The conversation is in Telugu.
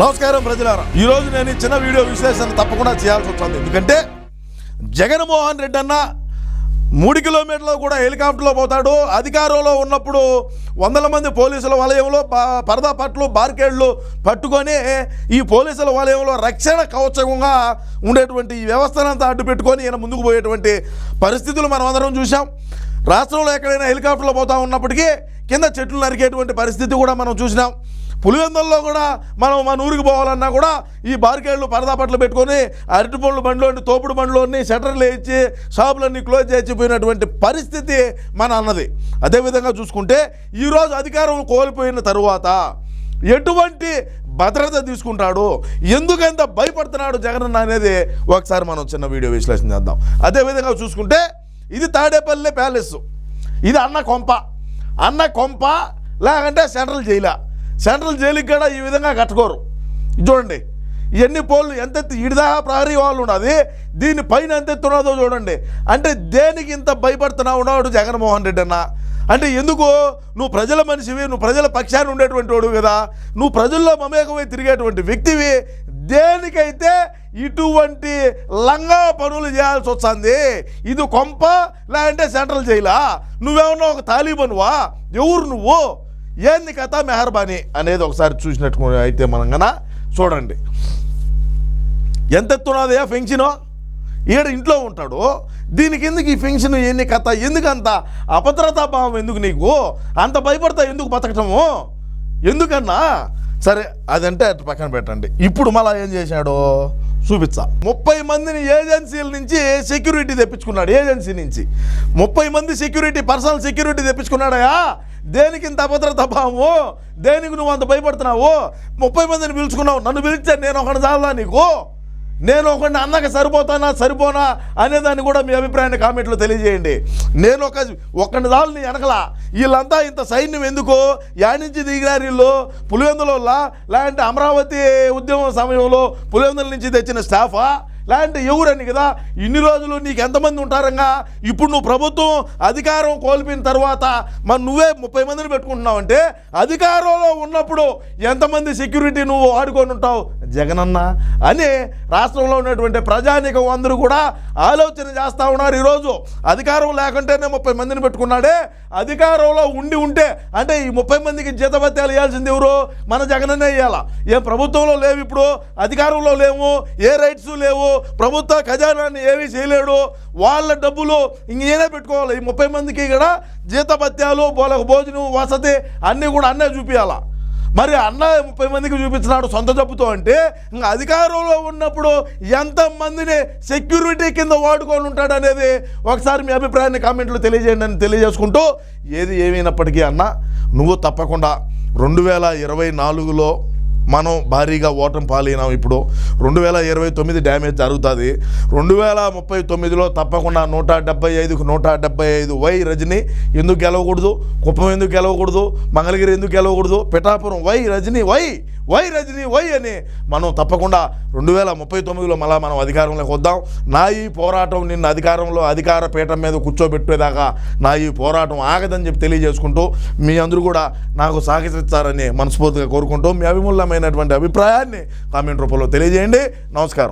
నమస్కారం ప్రజలారా. ఈరోజు నేను ఈ చిన్న వీడియో విశ్లేషణ తప్పకుండా చేయాల్సి వస్తుంది ఎందుకంటే జగన్మోహన్ రెడ్డి అన్న మూడు కిలోమీటర్లు కూడా హెలికాప్టర్లో పోతాడు. అధికారంలో ఉన్నప్పుడు వందల మంది పోలీసుల వలయంలో పరదా పట్లు బార్కేడ్లు పట్టుకొని ఈ పోలీసుల వలయంలో రక్షణ కవచంగా ఉండేటువంటి ఈ వ్యవస్థనంతా అడ్డు పెట్టుకొని ఈయన ముందుకు పోయేటువంటి పరిస్థితులు మనం అందరం చూసాం రాష్ట్రంలో ఎక్కడైనా హెలికాప్టర్లో పోతా ఉన్నప్పటికీ కింద చెట్లు నరికేటువంటి పరిస్థితి కూడా మనం చూసినాం. పులివెందుల్లో కూడా మనం మన ఊరికి పోవాలన్నా కూడా ఈ బార్కేళ్ళు పరదా పట్లు పెట్టుకొని అరటి పండ్లు బండ్లోని తోపుడు బండ్లోని షటర్లు వేయించి షాపులన్నీ క్లోజ్ చేసిపోయినటువంటి పరిస్థితి మన అన్నది. అదేవిధంగా చూసుకుంటే ఈరోజు అధికారం కోల్పోయిన తరువాత ఎటువంటి భద్రత తీసుకుంటాడు? ఎందుకంత భయపడుతున్నాడు జగనన్న అనేది ఒకసారి మనం చిన్న వీడియో విశ్లేషణ చేద్దాం. అదేవిధంగా చూసుకుంటే ఇది తాడేపల్లి ప్యాలెస్. ఇది అన్న కొంప. అన్న కొంప లేకంటే సెంట్రల్ జైలా. సెంట్రల్ జైలుకి కూడా ఈ విధంగా కట్టుకోరు. చూడండి ఇవన్నీ పోళ్ళు ఎంత ఇడిదా ప్రహరీ వాళ్ళు ఉన్నది దీని పైన ఎంత ఎత్తున్నదో చూడండి. అంటే దేనికి ఇంత భయపడుతున్నా ఉన్నాడు జగన్మోహన్ రెడ్డి అన్న? అంటే ఎందుకు? నువ్వు ప్రజల మనిషివి నువ్వు ప్రజల పక్షాన్ని ఉండేటువంటి వాడు కదా. నువ్వు ప్రజల్లో మమేకమై తిరిగేటువంటి వ్యక్తివి. దేనికైతే ఇటువంటి లంగా పనులు చేయాల్సి వస్తుంది? ఇది కొంప లేదంటే సెంట్రల్ జైలా? నువ్వేమన్నా ఒక తాలిబనువా? ఎవరు నువ్వు? ఏంది కథ మెహర్బానీ అనేది ఒకసారి చూసినట్టు అయితే మనం గన చూడండి. ఎంత ఎత్తున్నదయ్యా ఫెంక్షను? ఈడ ఇంట్లో ఉంటాడు. దీనికి ఎందుకు ఈ ఫెన్షన్ ఎన్ని కథ? ఎందుకంత అభద్రతా భావం ఎందుకు నీకు? అంత భయపడతా ఎందుకు బతకటము? ఎందుకన్నా? సరే అదంటే అటు పక్కన పెట్టండి. ఇప్పుడు మళ్ళీ ఏం చేశాడు? చూపించా ముప్పై మందిని ఏజెన్సీల నుంచి సెక్యూరిటీ తెప్పించుకున్నాడు. ఏజెన్సీ నుంచి. ముప్పై మంది సెక్యూరిటీ పర్సనల్ సెక్యూరిటీ తెప్పించుకున్నాడయా దేనికి ఇంత అభద్రత భావము దేనికి నువ్వు అంత భయపడుతున్నావు? ముప్పై మందిని పిలుచుకున్నావు. నన్ను పిలిస్తే నేను ఒకటి చాలా నీకు? నేను ఒకడిని అన్నకి సరిపోతానా సరిపోనా అనేదాన్ని కూడా మీ అభిప్రాయాన్ని కామెంట్లో తెలియజేయండి. నేను ఒక ఒక్కడి దాళ్ళు నీ వెనకలా. వీళ్ళంతా ఇంత సైన్యం ఎందుకు? యానించి దిగినారు వీళ్ళు. పులివెందులలో లేదంటే అమరావతి ఉద్యమం సమయంలో పులివెందుల నుంచి తెచ్చిన స్టాఫా? లేదంటే ఎవరని కదా? ఇన్ని రోజులు నీకు ఎంతమంది ఉంటారంగా? ఇప్పుడు నువ్వు ప్రభుత్వం అధికారం కోల్పోయిన తర్వాత మరి నువ్వే ముప్పై మందిని పెట్టుకుంటున్నావు అంటే అధికారంలో ఉన్నప్పుడు ఎంతమంది సెక్యూరిటీ నువ్వు వాడుకొని ఉంటావు? జగనన్న. అని రాష్ట్రంలో ఉన్నటువంటి ప్రజానికం అందరూ కూడా ఆలోచన చేస్తూ ఉన్నారు ఈరోజు. అధికారం లేకుంటేనే ముప్పై మందిని పెట్టుకున్నాడే. అధికారంలో ఉండి ఉంటే అంటే ఈ ముప్పై మందికి జీతభత్యాలు ఇవ్వాల్సింది ఎవరు? మన జగనన్నే వేయాలా ఏం ప్రభుత్వంలో లేవు ఇప్పుడు అధికారంలో లేవు ఏ రైట్స్ లేవు ప్రభుత్వ ఖజానాన్ని ఏమీ చేయలేడు. వాళ్ళ డబ్బులు ఇంకేనే పెట్టుకోవాలి. ఈ ముప్పై మందికి కూడా జీతభత్యాలు వాళ్ళకు భోజనం వసతి అన్నీ కూడా అన్నే చూపించాలా మరి అన్న ముప్పై మందికి చూపించినాడు సొంత జబ్బుతో అంటే ఇంకా అధికారంలో ఉన్నప్పుడు ఎంతమందిని సెక్యూరిటీ కింద వాడుకొని ఉంటాడు అనేది ఒకసారి మీ అభిప్రాయాన్ని కామెంట్లో తెలియజేయండి అని తెలియజేసుకుంటూ ఏది ఏమైనప్పటికీ అన్న నువ్వు తప్పకుండా రెండు వేల ఇరవై నాలుగులో మనం భారీగా ఓటమి పాలైనాం ఇప్పుడు. రెండు వేల ఇరవై తొమ్మిది డ్యామేజ్ జరుగుతుంది. రెండు వేల ముప్పై తొమ్మిదిలో తప్పకుండా నూట డెబ్బై ఐదుకు నూట డెబ్బై ఐదు వై రజని ఎందుకు గెలవకూడదు? కుప్పం ఎందుకు గెలవకూడదు? మంగళగిరి ఎందుకు గెలవకూడదు? Pithapuram why Rajini why why Rajini why అని మనం తప్పకుండా రెండు వేల ముప్పై తొమ్మిదిలో మళ్ళీ మనం అధికారంలోకి వద్దాం. నా ఈ పోరాటం నిన్ను అధికారంలో అధికార పీఠం మీద కూర్చోబెట్టేదాకా నా ఈ పోరాటం ఆగదని చెప్పి తెలియజేసుకుంటూ మీ అందరూ కూడా నాకు సహకరిస్తారని మనస్ఫూర్తిగా కోరుకుంటూ మీ అభిమూల్యమైనటువంటి అభిప్రాయాన్ని కామెంట్ రూపంలో తెలియజేయండి. నమస్కారం.